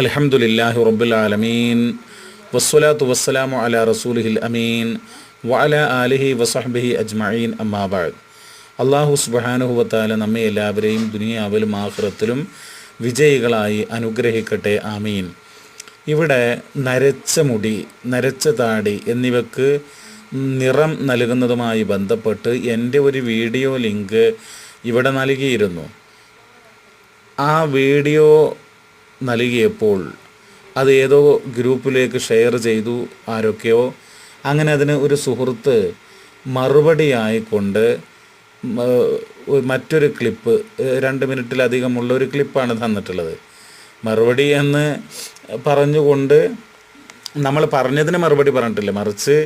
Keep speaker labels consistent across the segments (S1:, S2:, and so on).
S1: അൽഹംദുലില്ലാഹി റബുലാലമീൻ വസ്സലാത്തു വസ്സലാമു അല റസൂലിഹിൽ അമീൻ. വഅല ആലിഹി വസഹ്ബിഹി അജ്മഈൻ. അമ്മാബാദ് അള്ളാഹു സുബാനുഹുബത്താല നമ്മെ എല്ലാവരെയും ദുനിയാവിലും ആഹ്റത്തിലും വിജയികളായി അനുഗ്രഹിക്കട്ടെ. ആമീൻ. ഇവിടെ നരച്ച മുടി നരച്ച താടി എന്നിവക്ക് നിറം നൽകുന്നതുമായി ബന്ധപ്പെട്ട് എന്റെ ഒരു വീഡിയോ ലിങ്ക് ഇവിടെ നൽകിയിരുന്നു. ആ വീഡിയോ നൽകിയപ്പോൾ അത് ഏതോ ഗ്രൂപ്പിലേക്ക് ഷെയർ ചെയ്തു ആരൊക്കെയോ. അങ്ങനെ അതിന് ഒരു സുഹൃത്ത് മറുപടിയായിക്കൊണ്ട് മറ്റൊരു ക്ലിപ്പ് രണ്ട് മിനിറ്റിലധികമുള്ള ഒരു ക്ലിപ്പാണ് തന്നിട്ടുള്ളത്. മറുപടി എന്ന് പറഞ്ഞുകൊണ്ട് നമ്മൾ പറഞ്ഞതിന് മറുപടി പറഞ്ഞിട്ടില്ല. മറിച്ച്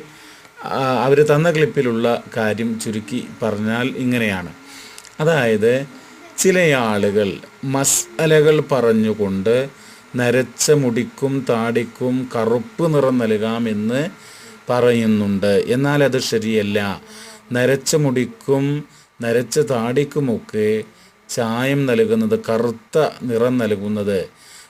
S1: അവർ തന്ന ക്ലിപ്പിലുള്ള കാര്യം ചുരുക്കി പറഞ്ഞാൽ ഇങ്ങനെയാണ്. അതായത് ചില ആളുകൾ മസ്അലകൾ പറഞ്ഞുകൊണ്ട് നരച്ച മുടിക്കും താടിക്കും കറുപ്പ് നിറം നൽകാമെന്ന് പറയുന്നുണ്ട്. എന്നാൽ അത് ശരിയല്ല. നരച്ച മുടിക്കും നരച്ച താടിക്കുമൊക്കെ ചായം നൽകുന്നത് കറുത്ത നിറം നൽകുന്നത്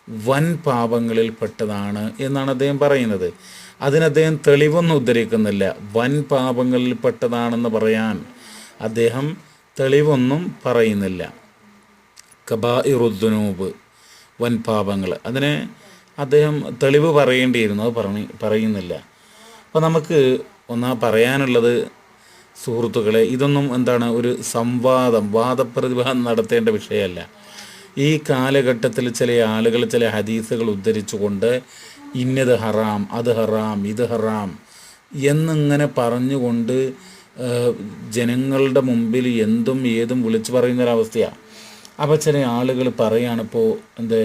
S1: വൻ പാപങ്ങളിൽ പെട്ടതാണ് എന്നാണ് അദ്ദേഹം പറയുന്നത്. അതിന് അദ്ദേഹം തെളിവൊന്നും ഉദ്ധരിക്കുന്നില്ല. വൻ പാപങ്ങളിൽ പെട്ടതാണെന്ന് പറയാൻ അദ്ദേഹം തെളിവൊന്നും പറയുന്നില്ല. കബാഇറുദ്ദുനൂബ് വൻ പാപങ്ങൾ അതിനെ അദ്ദേഹം തെളിവ് പറയേണ്ടിയിരുന്നു. അത് പറഞ്ഞ് പറയുന്നില്ല. അപ്പോൾ നമുക്ക് ഒന്നാ പറയാനുള്ളത് സുഹൃത്തുക്കളെ ഇതൊന്നും എന്താണ് ഒരു സംവാദം വാദപ്രതിവാദം നടത്തേണ്ട വിഷയമല്ല. ഈ കാലഘട്ടത്തിൽ ചില ആളുകൾ ചില ഹദീസുകൾ ഉദ്ധരിച്ചുകൊണ്ട് ഇന്നത് ഹറാം അത് ഹറാം ഇത് ഹറാം എന്നിങ്ങനെ പറഞ്ഞുകൊണ്ട് ജനങ്ങളുടെ മുമ്പിൽ എന്തും ഏതും വിളിച്ചു പറയുന്നൊരവസ്ഥയാണ് അപ്പോൾ ചില ആളുകൾ പറയുകയാണിപ്പോൾ എന്ത്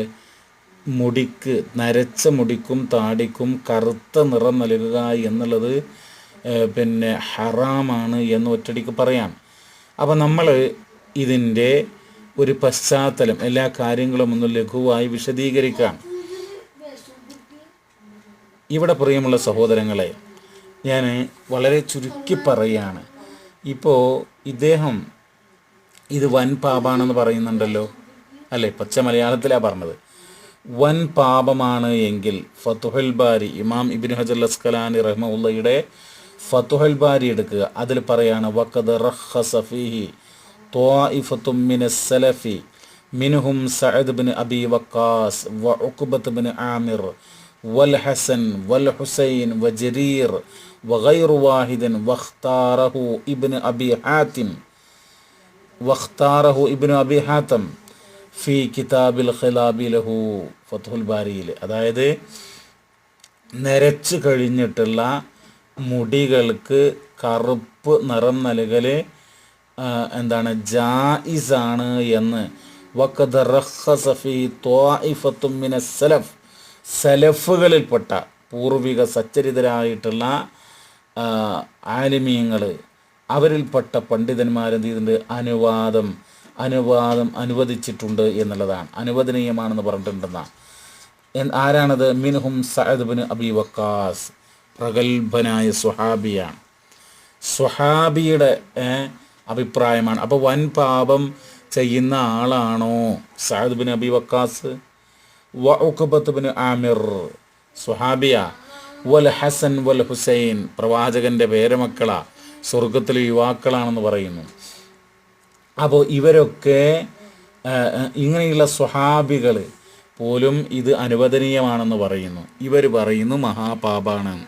S1: മുടിക്ക് നരച്ച മുടിക്കും താടിക്കും കറുത്ത നിറം നൽകുക എന്നുള്ളത് പിന്നെ ഹറാമാണ് എന്ന് ഒറ്റടിക്ക് പറയാം. അപ്പോൾ നമ്മൾ ഇതിന്റെ ഒരു പശ്ചാത്തലം എല്ലാ കാര്യങ്ങളും ഒന്ന് ലഘുവായി വിശദീകരിക്കാം. ഇവിടെ പ്രിയമുള്ള സഹോദരങ്ങളെ ഞാൻ വളരെ ചുരുക്കി പറയാണ്. ഇപ്പോൾ ഇദ്ദേഹം ഇത് വൻ പാപാണെന്ന് പറയുന്നുണ്ടല്ലോ അല്ലേ പച്ച മലയാളത്തിലാണ് പറഞ്ഞത് വൻ പാപമാണ് എങ്കിൽ ഫത്തുഹൽ ബാരി ഇമാം ഇബിൻ ഹജർ അസ്കലാനി റഹ്മുള്ളയുടെ ഫത്തുഹൽ ബാരി എടുക്കുക അതിൽ പറയാണ് വഖദ് റഖ്ഖസ ഫീഹി ത്വാഇഫത്തും മിനസ് സലഫി മിൻഹും Saad bin Abi Waqas വഉഖബത്ത് bin Aamir والحسن والحسين وجرير وغير واحد واختاره ابن أبي حاتم വഖ്താറഹു Ibnu Abi ഹാത്തം ഫി കിതാബിൽ ഖിലാബി ലഹു ഫത്ഹുൽ ബാരിയിൽ. അതായത് നരച്ചു കഴിഞ്ഞിട്ടുള്ള മുടികൾക്ക് കറുപ്പ് നിറം നൽകൽ എന്താണ് ജായിസാണ് എന്ന്. വക്കത് റഹസഫി മിന സലഫ്. സലഫുകളിൽപ്പെട്ട പൂർവിക സച്ചരിതരായിട്ടുള്ള ആലിമീങ്ങൾ അവരിൽപ്പെട്ട പണ്ഡിതന്മാരെന്ത് ചെയ്തിട്ടുണ്ട് അനുവാദം അനുവാദം അനുവദിച്ചിട്ടുണ്ട് എന്നുള്ളതാണ്. അനുവദനീയമാണെന്ന് പറഞ്ഞിട്ടുണ്ടെന്നാണ് ആരാണത്? മിൻഹും സഅദ് അബി വക്കാസ് പ്രഗത്ഭനായ സുഹാബിയാണ് സുഹാബിയുടെ അഭിപ്രായമാണ്. അപ്പോൾ വൻ പാപം ചെയ്യുന്ന ആളാണോ സഅദ് ബിൻ അബി വക്കാസ്? വഖബത്ത് ബിൻ ആമിർ സുഹാബിയ വൽ ഹസൻ വൽ ഹുസൈൻ പ്രവാചകന്റെ പേരമക്കളാ. സ്വർഗത്തിലെ യുവാക്കളാണെന്ന് പറയുന്നു. അപ്പോൾ ഇവരൊക്കെ ഇങ്ങനെയുള്ള സ്വഹാബികൾ പോലും ഇത് അനുവദനീയമാണെന്ന് പറയുന്നു. ഇവർ പറയുന്നു മഹാപാപാണ്.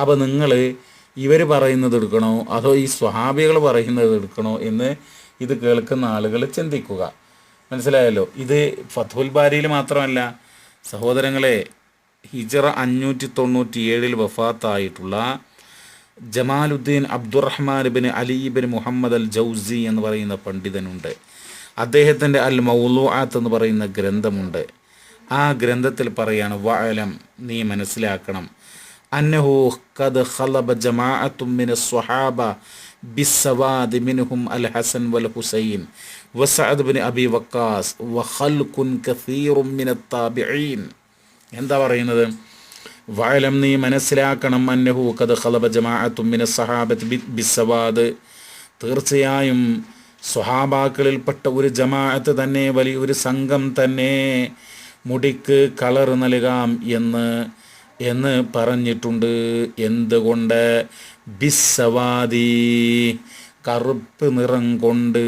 S1: അപ്പോൾ നിങ്ങൾ ഇവർ പറയുന്നത് എടുക്കണോ? അതോ ഈ സ്വഹാബികൾ പറയുന്നത് എടുക്കണോ എന്ന് ഇത് കേൾക്കുന്ന ആളുകൾ ചിന്തിക്കുക. മനസ്സിലായല്ലോ? ഇത് ഫത്തുൽ ബാരിയിൽ മാത്രമല്ല സഹോദരങ്ങളെ ഹിജറ അഞ്ഞൂറ്റി തൊണ്ണൂറ്റി ഏഴിൽ വഫാത്തായിട്ടുള്ള Jamaluddin Abdurrahman bin Ali bin Muhammad al Jawzi എന്ന് പറയുന്ന പണ്ഡിതനുണ്ട്. അദ്ദേഹത്തിന്റെ അൽ മൗലുആത്ത് എന്ന് പറയുന്ന ഗ്രന്ഥമുണ്ട്. ആ ഗ്രന്ഥത്തിൽ പറയാണ് വഅലം നീ മനസ്സിലാക്കണം. അന്നഹു ഖദ് ഖലബ ജമാഅത്തും മിന സ്വഹാബ ബിസ്സവാദ് മിൻഹും അൽ ഹസൻ വൽ ഹുസൈൻ വസഅദ് ബിൻ അബി വക്കാസ് വഖൽഖുൻ കസീറും മിന താബിഈൻ. എന്താ പറയുന്നത്? വഅലം നീ മനസ്സിലാക്കണം അന്നഹു ഖദ് ഖലബ ജമാഅത്തുമ്മിന സഹാബത്ത് ബി- ബിസ്സവാദ്. തീർച്ചയായും സ്വഹാബാക്കളിൽപ്പെട്ട ഒരു ജമാഅത്ത് തന്നെ വലിയൊരു സംഘം തന്നെ മുടിക്ക് കളർ നൽകാം എന്ന് എന്ന് പറഞ്ഞിട്ടുണ്ട്. എന്തുകൊണ്ട്? ബിസവാദി കറുപ്പ് നിറം കൊണ്ട്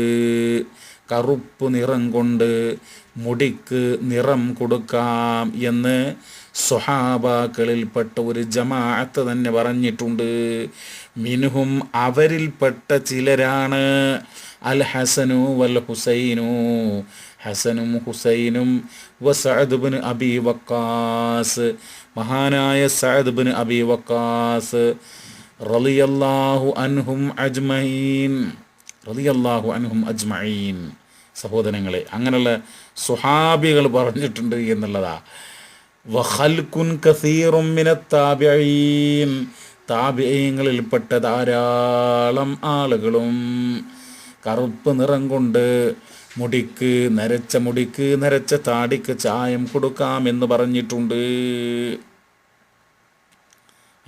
S1: കറുപ്പ് നിറം കൊണ്ട് മുടിക്ക് നിറം കൊടുക്കാം എന്ന് സ്വഹാബാക്കളിൽപ്പെട്ട ഒരു ജമാഅത്ത് തന്നെ പറഞ്ഞിട്ടുണ്ട്. മിനുഹും അവരിൽപ്പെട്ട ചിലരാണ് അൽ ഹസനു വൽ ഹുസൈനു. ഹസനും ഹുസൈനും വസഅദ്ബിൻ അബി വക്കാസ്. മഹാനായ സഅദ്ബിൻ അബി വക്കാസ് റളിയല്ലാഹു അൻഹും അജ്മഈൻ. റളിയല്ലാഹു അൻഹും അജ്മഈൻ. സഹോദരങ്ങളെ അങ്ങനെയുള്ള സുഹാബികൾ പറഞ്ഞിട്ടുണ്ട് എന്നുള്ളതാ. വഖൽക്കുൻ കസീറും താബിയങ്ങളിൽപ്പെട്ട ധാരാളം ആളുകളും കറുപ്പ് നിറം കൊണ്ട് മുടിക്ക് നരച്ച മുടിക്ക് നരച്ച താടിക്ക് ചായം കൊടുക്കാം എന്ന് പറഞ്ഞിട്ടുണ്ട്.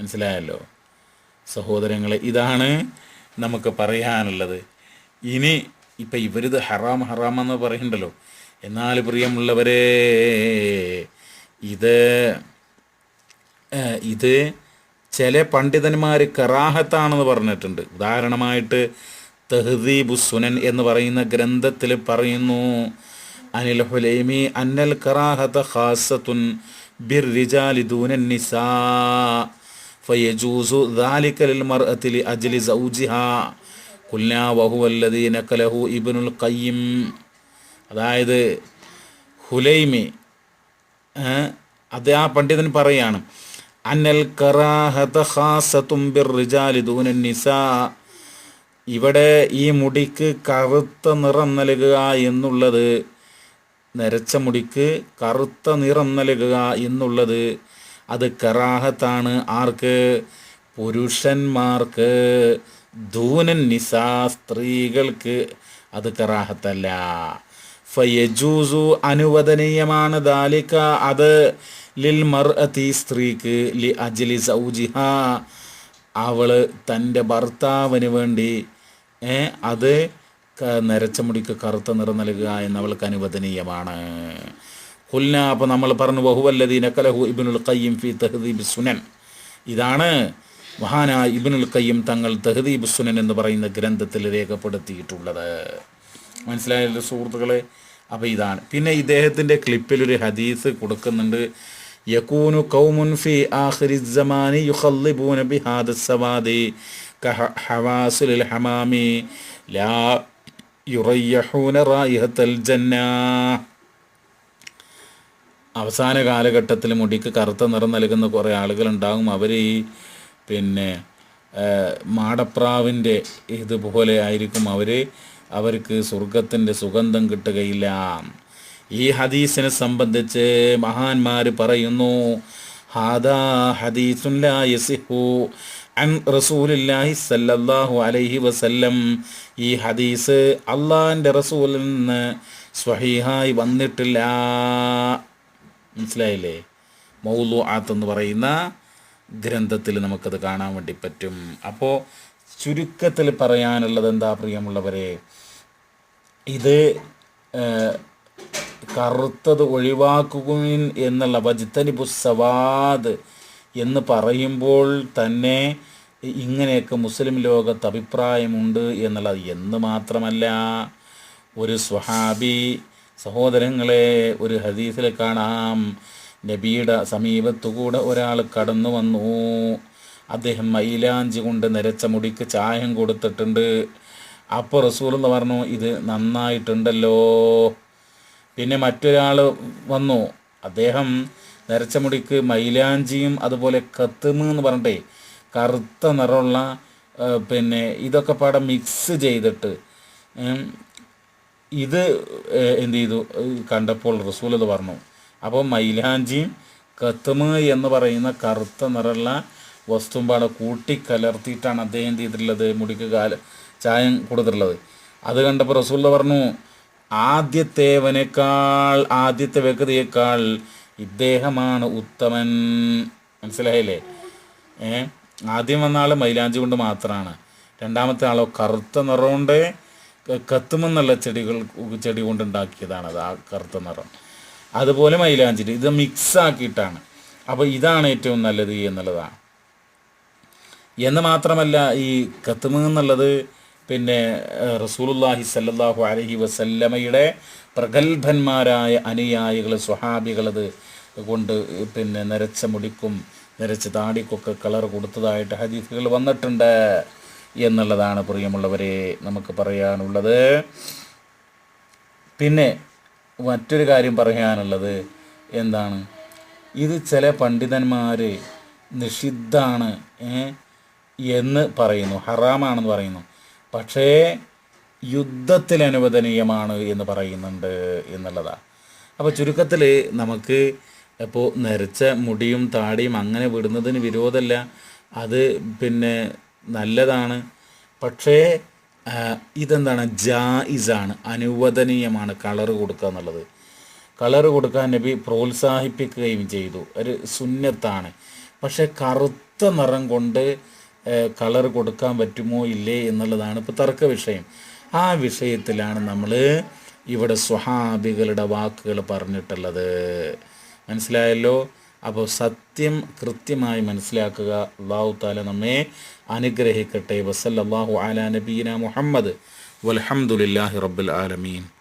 S1: മനസ്സിലായല്ലോ? സഹോദരങ്ങളെ ഇതാണ് നമുക്ക് പറയാനുള്ളത്. ഇനി ഇപ്പം ഇവരിത് ഹറാം ഹറാം എന്ന് പറയണ്ടല്ലോ എന്നാൽ പ്രിയമുള്ളവരെ ഇത് ഇത് ചില പണ്ഡിതന്മാർ കറാഹത്താണെന്ന് പറഞ്ഞിട്ടുണ്ട്. ഉദാഹരണമായിട്ട് തെഹദീബു സുനൻ എന്ന് പറയുന്ന ഗ്രന്ഥത്തിൽ പറയുന്നു അനിൽ ഹുലൈമി അന്നൽ കറാഹത ഹാസത്തുൻ ബിർ റിജാലി ദൂനൻ നിസാ ഫയജൂസു ദാലിക്കലിൽ മർഅത്തിൽ അജ്ലി സൗജിഹ. കുല്ലാ കലഹു ഇബിനുൽ കയ്യം അതായത് ഹുലൈമി അത് ആ പണ്ഡിതൻ പറയാണ് അനൽ നിസാ ഇവിടെ ഈ മുടിക്ക് കറുത്ത നിറം നൽകുക എന്നുള്ളത് നരച്ച മുടിക്ക് കറുത്ത നിറം നൽകുക എന്നുള്ളത് അത് കറാഹത്താണ്. ആർക്ക്? പുരുഷന്മാർക്ക് ധൂനൻ നിസാ സ്ത്രീകൾക്ക് അത് കറാഹത്തല്ല. ഫയജൂസു അനുവദനീയമാണ് ദാലിക അത് ലിൽ മർ സ്ത്രീക്ക് ലി അജലി സൗജിഹ. അവൾ തന്റെ ഭർത്താവിന് വേണ്ടി അത് നരച്ച മുടിക്ക് കറുത്ത നിറം നൽകുക എന്ന് അവൾക്ക് അനുവദനീയമാണ്. ഹുൽന അപ്പോൾ നമ്മൾ പറഞ്ഞു വഹുവല്ലദീന കലഹു ഇബിനുൽ ഖയ്യിം ഫി തഹദീബ് സുനൻ. ഇതാണ് മഹാനായ ഇബിനുൽ ഖയ്യിം തങ്ങൾ തഹദീബ് സുനൻ എന്ന് പറയുന്ന ഗ്രന്ഥത്തിൽ രേഖപ്പെടുത്തിയിട്ടുള്ളത്. മനസ്സിലായല്ലോ സുഹൃത്തുക്കളെ? അപ്പോൾ ഇതാണ്. പിന്നെ ഇദ്ദേഹത്തിന്റെ ക്ലിപ്പിലൊരു ഹദീസ് കൊടുക്കുന്നുണ്ട്. യക്കൂനു കൗമുൻ ഫി ആഖിരി സമാനി യുഖല്ലിബൂന ബിഹാദ സവാദി ഹവാസുൽ ഹമാമി ലാ യുറയ്യഹൂന റായിഹത്തൽ ജന്ന. അവസാന കാലഘട്ടത്തിൽ മുടിക്ക് കറുത്ത നിറം നൽകുന്ന കുറേ ആളുകളുണ്ടാകും. അവർ ഈ പിന്നെ മാടപ്രാവിന്റെ ഇതുപോലെ ആയിരിക്കും അവർ അവർക്ക് സ്വർഗത്തിന്റെ സുഗന്ധം കിട്ടുകയില്ല. ഈ ഹദീസിനെ സംബന്ധിച്ച് മഹാന്മാർ പറയുന്നു ഹാദാ ഹദീസുൻ ലാ യസിഹു അൻ റസൂലില്ലാഹി സല്ലല്ലാഹു അലൈഹി വസല്ലം. ഈ ഹദീസ് അള്ളാഹിന്റെ റസൂലിൽ നിന്ന് സ്വഹീഹായി വന്നിട്ടില്ല. മനസ്സിലായില്ലേ? മൗലു ആത്ത് എന്ന് പറയുന്ന ഗ്രന്ഥത്തിൽ നമുക്കത് കാണാൻ വേണ്ടി പറ്റും. അപ്പോൾ ചുരുക്കത്തിൽ പറയാനുള്ളത് എന്താ പ്രിയമുള്ളവരെ? ഇത് കറുത്തത് ഒഴിവാക്കുകയും എന്നുള്ള വജിത്തനിബു സവാദ് എന്ന് പറയുമ്പോൾ തന്നെ ഇങ്ങനെയൊക്കെ മുസ്ലിം ലോകത്ത് അഭിപ്രായമുണ്ട് എന്നുള്ളത് എന്ന് മാത്രമല്ല ഒരു സ്വഹാബി സഹോദരങ്ങളെ ഒരു ഹദീസിൽ കാണാം. നബിയുടെ സമീപത്തുകൂടെ ഒരാൾ കടന്നു വന്നു. അദ്ദേഹം മൈലാഞ്ചി കൊണ്ട് നിരച്ച മുടിക്ക് ചായം കൊടുത്തിട്ടുണ്ട്. അപ്പോൾ റസൂൽ എന്ന് പറഞ്ഞു ഇത് നന്നായിട്ടുണ്ടല്ലോ. പിന്നെ മറ്റൊരാൾ വന്നു. അദ്ദേഹം നിരച്ച മുടിക്ക് മൈലാഞ്ചിയും അതുപോലെ കത്തുമ് എന്ന് പറഞ്ഞിട്ടേ കറുത്ത നിറമുള്ള പിന്നെ ഇതൊക്കെ പാടെ മിക്സ് ചെയ്തിട്ട് ഇത് എന്ത് ചെയ്തു? കണ്ടപ്പോൾ റസൂൽ അത് പറഞ്ഞു അപ്പോൾ മൈലാഞ്ചിയും കത്തുമ് എന്ന് പറയുന്ന കറുത്ത നിറമുള്ള പാടെ കൂട്ടിക്കലർത്തിയിട്ടാണ് അദ്ദേഹം എന്ത് ചെയ്തിട്ടുള്ളത്? മുടിക്ക് കാല ചായം കൊടുത്തിട്ടുള്ളത്. അത് കണ്ടപ്പോൾ റസൂൽ പറഞ്ഞു ആദ്യത്തേവനേക്കാൾ ആദ്യത്തെ വ്യക്തിയേക്കാൾ ഇദ്ദേഹമാണ് ഉത്തമൻ. മനസ്സിലായില്ലേ? ഏ? ആദ്യം വന്ന ആൾ മൈലാഞ്ചി കൊണ്ട് മാത്രമാണ് രണ്ടാമത്തെ ആളോ കറുത്ത നിറം കൊണ്ട് കത്തുമെന്നുള്ള ചെടികൾ ചെടി കൊണ്ട് ഉണ്ടാക്കിയതാണ് അത് ആ കറുത്ത നിറം. അതുപോലെ മൈലാഞ്ചിരി ഇത് മിക്സ് ആക്കിയിട്ടാണ് അപ്പോൾ ഇതാണ് ഏറ്റവും നല്ലത് എന്നുള്ളതാണ്. എന്ന് മാത്രമല്ല ഈ കത്തുമ എന്നുള്ളത് പിന്നെ റസൂലുല്ലാഹി സല്ലല്ലാഹു അലൈഹി വസല്ലമയുടെ പ്രഗത്ഭന്മാരായ അനുയായികൾ സ്വഹാബികളത് കൊണ്ട് പിന്നെ നരച്ച മുടിക്കും നരച്ച താടിക്കൊക്കെ കളർ കൊടുത്തതായിട്ട് ഹദീസുകൾ വന്നിട്ടുണ്ട് എന്നുള്ളതാണ് പ്രിയമുള്ളവരെ നമുക്ക് പറയാനുള്ളത്. പിന്നെ മറ്റൊരു കാര്യം പറയാനുള്ളത് എന്താണ്? ഇത് ചില പണ്ഡിതന്മാർ നിഷിദ്ധാണ് എന്ന് പറയുന്നു. ഹറാമാണെന്ന് പറയുന്നു. പക്ഷേ യുദ്ധത്തിൽ അനുവദനീയമാണ് എന്ന് പറയുന്നുണ്ട് എന്നുള്ളതാണ് അപ്പോൾ ചുരുക്കത്തിൽ നമുക്ക് ഇപ്പോൾ നരച്ച മുടിയും താടിയും അങ്ങനെ വിടുന്നതിന് വിരോധമല്ല. അത് പിന്നെ നല്ലതാണ്. പക്ഷേ ഇതെന്താണ്? ജായിസാണ്. അനുവദനീയമാണ് കളർ കൊടുക്കുക എന്നുള്ളത്. കളറ് കൊടുക്കാൻ നബി പ്രോത്സാഹിപ്പിക്കുകയും ചെയ്തു. ഒരു സുന്നത്താണ്. പക്ഷേ കറുത്ത നിറം കൊണ്ട് കളർ കൊടുക്കാൻ പറ്റുമോ ഇല്ലേ എന്നുള്ളതാണ് ഇപ്പോൾ തർക്ക വിഷയം. ആ വിഷയത്തിലാണ് നമ്മൾ ഇവിടെ സ്വഹാബികളുടെ വാക്കുകൾ പറഞ്ഞിട്ടുള്ളത്. മനസ്സിലായല്ലോ? അപ്പോൾ സത്യം കൃത്യമായി മനസ്സിലാക്കുക. അള്ളാഹു താല നമ്മെ അനുഗ്രഹിക്കട്ടെ. വസല്ലാഹു അല നബീന മുഹമ്മദ്. വലഹമുല്ലാഹി റബ്ബിൽ ആലമീൻ.